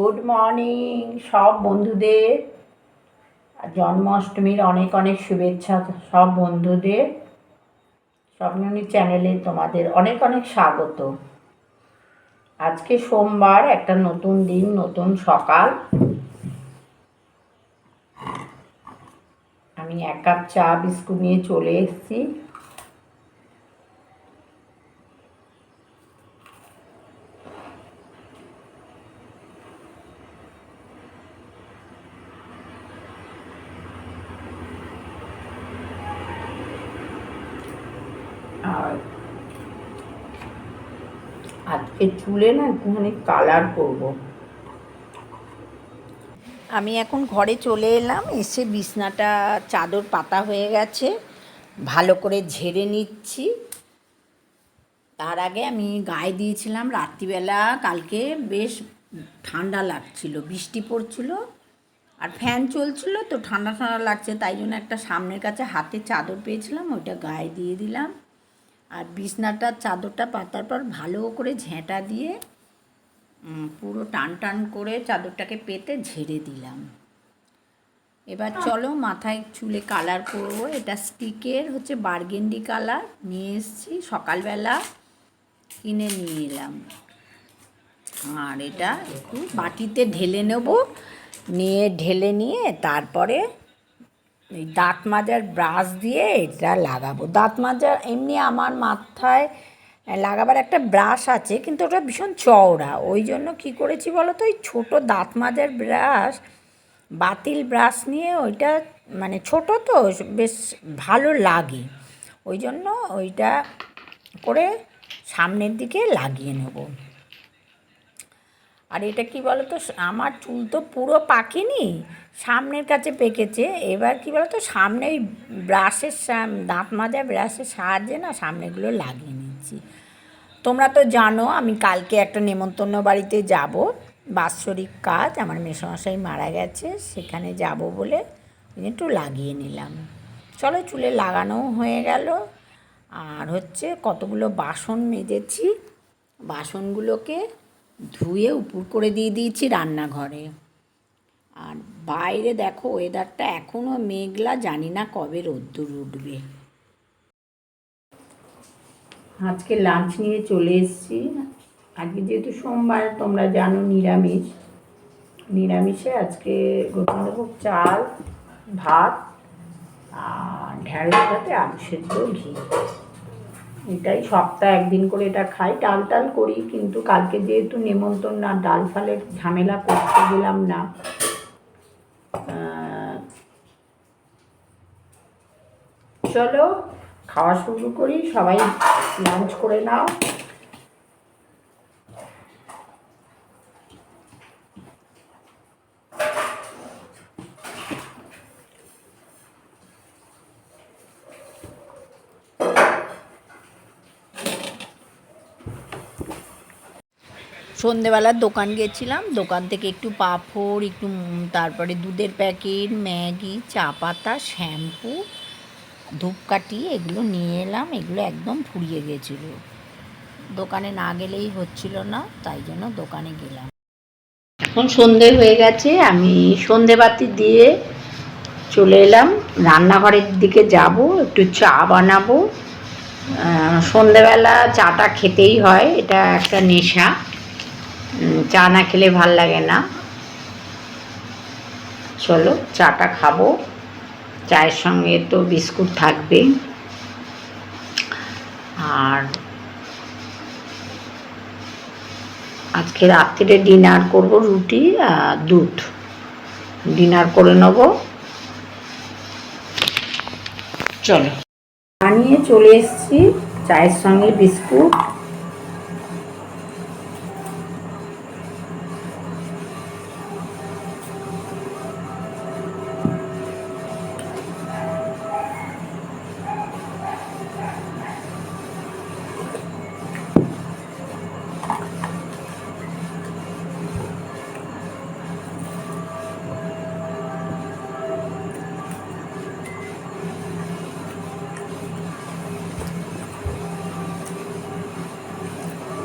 Good morning, সব বন্ধুদের। জন্মাষ্টমীর অনেক অনেক শুভেচ্ছা সব বন্ধুদের। স্বপ্ননী চ্যানেলে তোমাদের অনেক অনেক স্বাগত। আজকে সোমবার, একটা নতুন দিন, নতুন সকাল। আমি এক কাপ চা, বিস্কুট নিয়ে চলে এসেছি। আর আজকে চুলে না একটুখানি কালার করব। আমি এখন ঘরে চলে এলাম, এসে বিছনাটা চাদর পাতা হয়ে গেছে, ভালো করে ঝেড়ে নিচ্ছি। তার আগে আমি গায়ে দিয়েছিলাম রাত্রিবেলা, কালকে বেশ ঠান্ডা লাগছিল, বৃষ্টি পড়ছিল আর ফ্যান চলছিল তো ঠান্ডা ঠান্ডা লাগছে, তাই জন্য একটা সামনের কাছে হাতে চাদর পেয়েছিলাম, ওইটা গায়ে দিয়ে দিলাম। আর বিছনাটার চাদরটা পাতার পর ভালো করে ঝেঁটা দিয়ে পুরো টান টান করে চাদরটাকে পেতে ঝেড়ে দিলাম। এবার চলো মাথায় চুলে কালার করব। এটা স্টিকের হচ্ছে বার্গেন্ডি কালার। নিয়ে এসেছি সকালবেলা কিনে নিয়ে এলাম। আর এটা একটু বাটিতে ঢেলে নেব। নিয়ে ঢেলে নিয়ে তারপরে এই দাঁত মাজার ব্রাশ দিয়ে এটা লাগাবো। দাঁত মাজার এমনি আমার মাথায় লাগাবার একটা ব্রাশ আছে, কিন্তু ওটা ভীষণ চওড়া। ওই জন্য কী করেছি বলো তো ওই ছোটো দাঁত মাজার ব্রাশ, বাতিল ব্রাশ নিয়ে ওইটা মানে ছোট তো, বেশ ভালো লাগে। ওই জন্য ওইটা করে সামনের দিকে লাগিয়ে নেব। আর এটা কি বলো তো আমার চুল তো পুরো পাকেনি, সামনের কাছে পেকেছে, এবার কি বলো তো সামনে ওই ব্রাশের দাঁত মাজা ব্রাশের সাহায্যে না সামনেগুলো লাগিয়ে নিচ্ছি। তোমরা তো জানো, আমি কালকে একটা নেমন্তন্ন বাড়িতে যাব, বাৎসরিক কাজ, আমার মেসমশাই মারা গেছে, সেখানে যাব বলে একটু লাগিয়ে নিলাম। চলো চুলে লাগানোও হয়ে গেল, আর হচ্ছে কতগুলো বাসন মেজেছি, বাসনগুলোকে ধুয়ে উপুর করে দিয়ে দিয়েছি রান্নাঘরে। আর বাইরে দেখো ওয়েদারটা এখনও মেঘলা, জানি না কবে রোদ্দুর উঠবে। আজকে লাঞ্চ নিয়ে চলে এসেছি। আজকে যেহেতু সোমবার, তোমরা জানো নিরামিষ। নিরামিষে আজকে গোবিন্দভোগ চাল, ভাত, আর ঢ্যাঁড়স, ভাতে আলু সেদ্ধ, ঘি। এটাই, সপ্তাহে একদিন করে এটা খাই। ডাল টাল করি, কিন্তু কালকে যেহেতু নেমন্তন্ন না ডাল ফালের ঝামেলা করতে গেলাম না। চলো, খাওয়া শুরু করি, সবাই লাঞ্চ করে নাও। সন্ধেবেলার দোকান গেছিলাম। দোকান থেকে একটু পাঁপড়, একটু তারপরে দুধের প্যাকেট, ম্যাগি, চা পাতা, শ্যাম্পু, ধূপকাঠি, এগুলো নিয়ে এলাম। এগুলো একদম ফুরিয়ে গেছিল। দোকানে না গেলেই হচ্ছিল না, তাই জন্য দোকানে গেলাম। এখন সন্ধে হয়ে গেছে, আমি সন্ধেবাতি দিয়ে চলে এলাম। রান্নাঘরের দিকে যাব, একটু চা বানাবো। সন্ধেবেলা চাটা খেতেই হয়, এটা একটা নেশা। চা না খেলে ভালো লাগে না। চলো চাটা খাব। চায়ের সঙ্গে তো বিস্কুট থাকবে। আর আজকে রাত্রিরে ডিনার করব রুটি আর দুধ। ডিনার করে নেব। চলো। বানিয়ে চলে এসেছি চায়ের সঙ্গে বিস্কুট।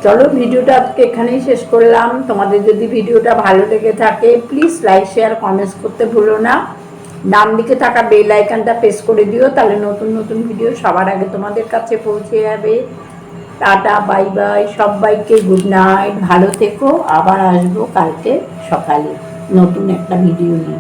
চলো ভিডিওটা আজকে এখানেই শেষ করলাম। তোমাদের যদি ভিডিওটা ভালো লেগে থাকে প্লিজ লাইক শেয়ার কমেন্টস করতে ভুলো না। ডান দিকে থাকা বেল আইকনটা প্রেস করে দিও, তাহলে নতুন নতুন ভিডিও সবার আগে তোমাদের কাছে পৌঁছে যাবে। টাটা বাই বাই সবাইকে গুড নাইট ভালো থেকো। আবার আসব কালকে সকালে নতুন একটা ভিডিও নিয়ে।